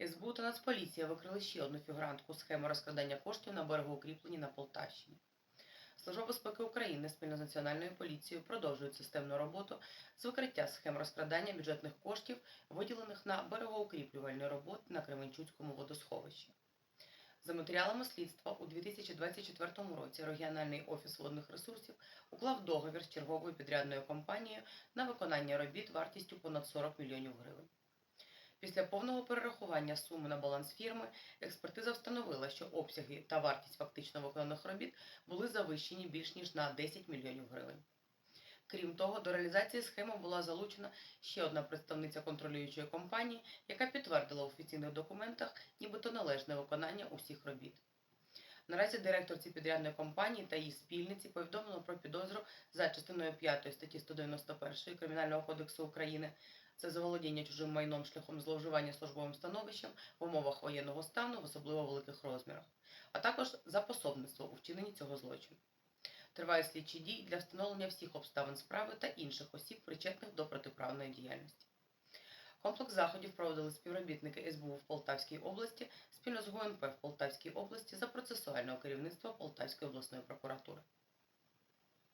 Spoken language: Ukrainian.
СБУ та Нацполіція викрили ще одну фігурантку схеми розкрадання коштів на берегоукріпленні на Полтавщині. Служба безпеки України спільно з Національною поліцією продовжують системну роботу з викриття схем розкрадання бюджетних коштів, виділених на берегоукріплювальні роботи на Кременчуцькому водосховищі. За матеріалами слідства у 2024 році регіональний офіс водних ресурсів уклав договір з черговою підрядною компанією на виконання робіт вартістю понад 40 мільйонів гривень. Після повного перерахування суми на баланс фірми експертиза встановила, що обсяги та вартість фактично виконаних робіт були завищені більш ніж на 10 мільйонів гривень. Крім того, до реалізації схеми була залучена ще одна представниця контролюючої компанії, яка підтвердила в офіційних документах нібито належне виконання усіх робіт. Наразі директорці підрядної компанії та її спільниці повідомлено про підозру за частиною 5 статті 191 Кримінального кодексу України це заволодіння чужим майном шляхом зловживання службовим становищем в умовах воєнного стану в особливо великих розмірах, а також за пособництво у вчиненні цього злочину. Тривають слідчі дії для встановлення всіх обставин справи та інших осіб, причетних до протиправної діяльності. Комплекс заходів проводили співробітники СБУ в Полтавській області спільно з ГУНП в Полтавській області за процесуального керівництва Полтавської обласної прокуратури.